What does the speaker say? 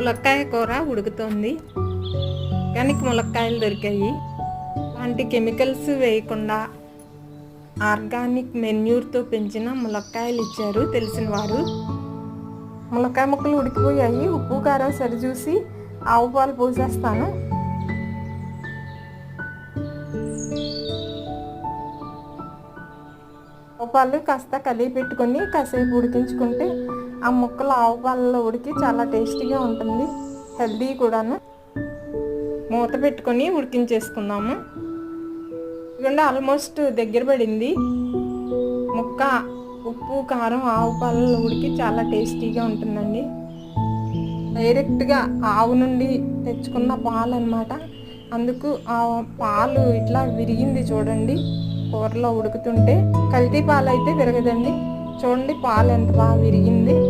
ములక్కాయ కూర ఉడుకుతోంది. కానీ ములక్కాయలు దొరికాయి. అలాంటి కెమికల్స్ వేయకుండా ఆర్గానిక్ మెన్యూర్తో పెంచిన ములక్కాయలు ఇచ్చారు తెలిసిన వారు. ములక్కాయ ముక్కలు ఉడికిపోయాయి. ఉప్పు కారం సరిచూసి ఆవు పాలు పోసేస్తాను. ఆవు పాలు కాస్త కలిపి పెట్టుకొని కాసేపు ఉడికించుకుంటే ఆ ముక్కలు ఆవు పాలలో ఉడికి చాలా టేస్టీగా ఉంటుంది. హెల్దీ కూడాను. మూత పెట్టుకొని ఉడికించేసుకుందాము. ఇదిగోండి ఆల్మోస్ట్ దగ్గర పడింది. ముక్క ఉప్పు కారం ఆవు పాలలో ఉడికి చాలా టేస్టీగా ఉంటుందండి. డైరెక్ట్గా ఆవు నుండి తెచ్చుకున్న పాలు అనమాట అందుకు ఆ పాలు ఇట్లా విరిగింది చూడండి. కూరలో ఉడుకుతుంటే. కల్తీ పాలు అయితే విరగదండి. చూడండి పాలు ఎంత బాగా విరిగింది.